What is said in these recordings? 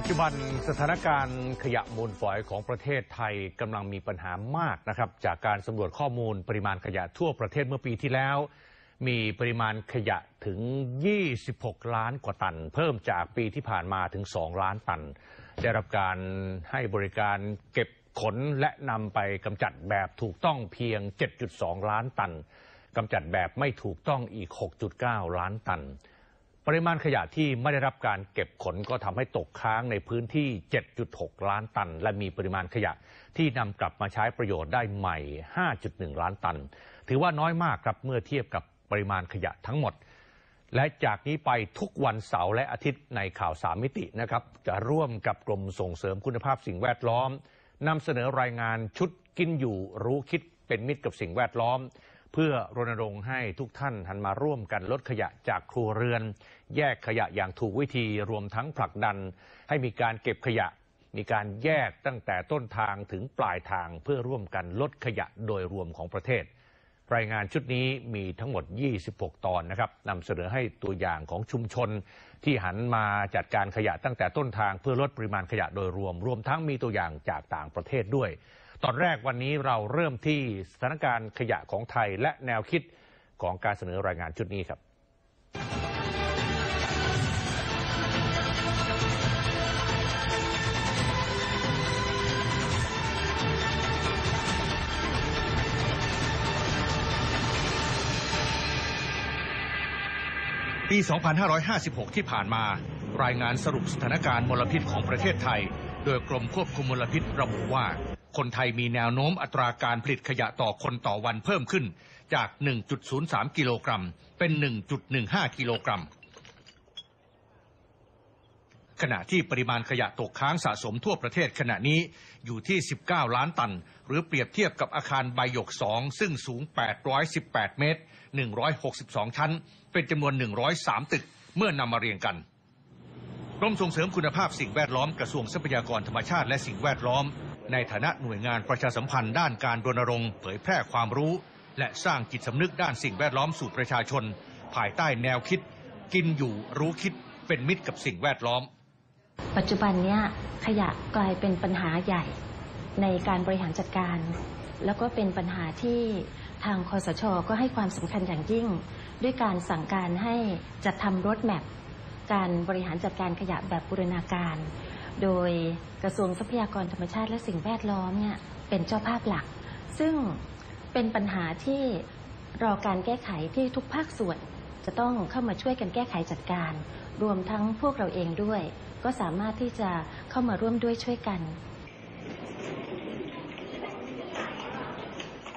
ปัจจุบันสถานการณ์ขยะมูลฝอยของประเทศไทยกำลังมีปัญหามากนะครับ จากการสำรวจข้อมูลปริมาณขยะทั่วประเทศเมื่อปีที่แล้ว มีปริมาณขยะถึง 26 ล้านกว่าตัน เพิ่มจากปีที่ผ่านมาถึง 2 ล้านตัน ได้รับการให้บริการเก็บขนและนำไปกำจัดแบบถูกต้องเพียง 7.2 ล้านตันกำจัดแบบไม่ถูกต้องอีก 6.9 ล้านตัน ปริมาณขยะที่ไม่ได้รับการเก็บขนก็ทำให้ตกค้างในพื้นที่ 7.6 ล้านตัน และมีปริมาณขยะที่นำกลับมาใช้ประโยชน์ได้ใหม่ 5.1 ล้านตัน ถือว่าน้อยมากครับเมื่อเทียบกับปริมาณขยะทั้งหมด และจากนี้ไปทุกวันเสาร์และอาทิตย์ในข่าวสามมิตินะครับ จะร่วมกับกรมส่งเสริมคุณภาพสิ่งแวดล้อมนำเสนอรายงานชุดกินอยู่รู้คิดเป็นมิตรกับสิ่งแวดล้อม เพื่อรณรงค์ให้ทุกท่านหันมาร่วมกันลดขยะจากครัวเรือน แยกขยะอย่างถูกวิธีรวมทั้งผลักดัน ให้มีการเก็บขยะ มีการแยกตั้งแต่ต้นทางถึงปลายทางเพื่อร่วมกันลดขยะโดยรวมของประเทศ รายงานชุดนี้มีทั้งหมด 26 ตอนนะครับนำเสนอให้ตัวอย่างของชุมชน ที่หันมาจัดการขยะตั้งแต่ต้นทางเพื่อลดปริมาณขยะโดยรวม รวมทั้งมีตัวอย่างจากต่างประเทศด้วย ตอนแรกวันนี้เราเริ่มที่สถานการณ์ขยะของไทยและแนวคิดของการเสนอรายงานชุดนี้ครับปี 2556 ที่ผ่านมา รายงานสรุปสถานการณ์มลพิษของประเทศไทย โดยกรมควบคุมมลพิษระบุว่า คนไทยมีแนวโน้มอัตราการผลิตขยะต่อคนต่อวันเพิ่มขึ้นจาก 1.03 กิโลกรัม เป็น 1.15 กิโลกรัม ขณะที่ปริมาณขยะตกค้างสะสมทั่วประเทศขณะนี้อยู่ที่ 19 ล้านตัน หรือเปรียบเทียบกับอาคารใบหยก 2 ซึ่งสูง 818 เมตร 162 ชั้น เป็นจำนวน 103 ตึก เมื่อนำมาเรียงกันกรมส่งเสริมคุณภาพสิ่งแวดล้อมกระทรวงทรัพยากรธรรมชาติและสิ่งแวดล้อม ในฐานะหน่วยงานประชาสัมพันธ์ด้านการรณรงค์เผยแพร่ความรู้ และสร้างจิตสำนึกด้านสิ่งแวดล้อมสู่ประชาชน ภายใต้แนวคิด กินอยู่รู้คิดเป็นมิตรกับสิ่งแวดล้อม ปัจจุบันเนี้ยขยะกลายเป็นปัญหาใหญ่ในการบริหารจัดการ แล้วก็เป็นปัญหาที่ทางคอสชก็ให้ความสำคัญอย่างยิ่ง ด้วยการสั่งการให้จัดทำรถแมพการบริหารจัดการขยะแบบบูรณาการ โดยกระทรวงทรัพยากรธรรมชาติและสิ่งแวดล้อมเนี่ยเป็นเจ้าภาพหลัก ซึ่งเป็นปัญหาที่รอการแก้ไขที่ทุกภาคส่วน จะต้องเข้ามาช่วยกันแก้ไขจัดการ รวมทั้งพวกเราเองด้วย ก็สามารถที่จะเข้ามาร่วมด้วยช่วยกัน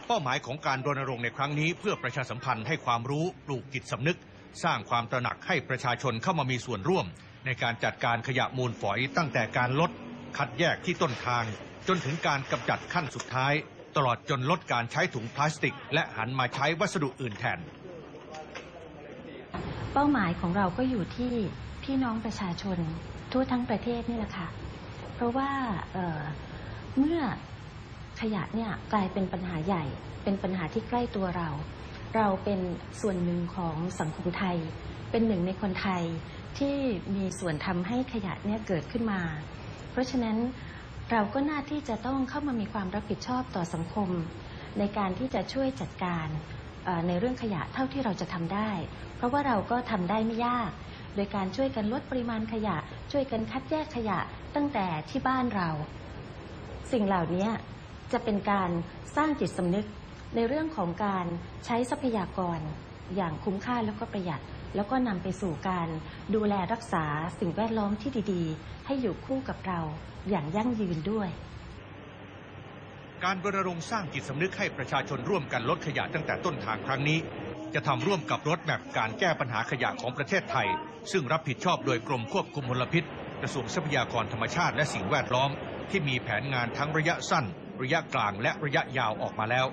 เป้าหมายของการรณรงค์ในครั้งนี้ เพื่อประชาสัมพันธ์ให้ความรู้ปลูกจิตสำนึก สร้างความตระหนักให้ประชาชนเข้ามามีส่วนร่วม ในการจัดการขยะมูลฝอยตั้งแต่การลด คัดแยกที่ต้นทาง จนถึงการกำจัดขั้นสุดท้าย ตลอดจนลดการใช้ถุงพลาสติก และหันมาใช้วัสดุอื่นแทน เป้าหมายของเราก็อยู่ที่พี่น้องประชาชนทั่วทั้งประเทศนี่แหละค่ะ เพราะว่าเเมื่อขยะเนี่ยกลายเป็นปัญหาใหญ่ เป็นปัญหาที่ใกล้ตัวเรา เราเป็นส่วนหนึ่งของสังคมไทย เป็นหนึ่งในคนไทย ที่มีส่วนทำให้ขยะเนี่ยเกิดขึ้นมา เพราะฉะนั้นเราก็น่าที่จะต้องเข้ามามีความรับผิดชอบต่อสังคม ในการที่จะช่วยจัดการในเรื่องขยะเท่าที่เราจะทำได้ เพราะว่าเราก็ทำได้ไม่ยาก โดยการช่วยกันลดปริมาณขยะ ช่วยกันคัดแยกขยะตั้งแต่ที่บ้านเรา สิ่งเหล่านี้จะเป็นการสร้างจิตสำนึกในเรื่องของการใช้ทรัพยากรอย่างคุ้มค่าแล้วก็ประหยัด แล้วก็นำไปสู่การดูแลรักษาสิ่งแวดล้อมที่ดีๆ ให้อยู่คู่กับเราอย่างยั่งยืนด้วย การรณรงค์สร้างจิตสำนึกให้ประชาชนร่วมกันลดขยะตั้งแต่ต้นทางครั้งนี้ จะทำร่วมกับรถแมพการแก้ปัญหาขยะของประเทศไทย ซึ่งรับผิดชอบโดยกรมควบคุมมลพิษ กระทรวงทรัพยากรธรรมชาติและสิ่งแวดล้อม ที่มีแผนงานทั้งระยะสั้น ระยะกลางและระยะยาวออกมาแล้ว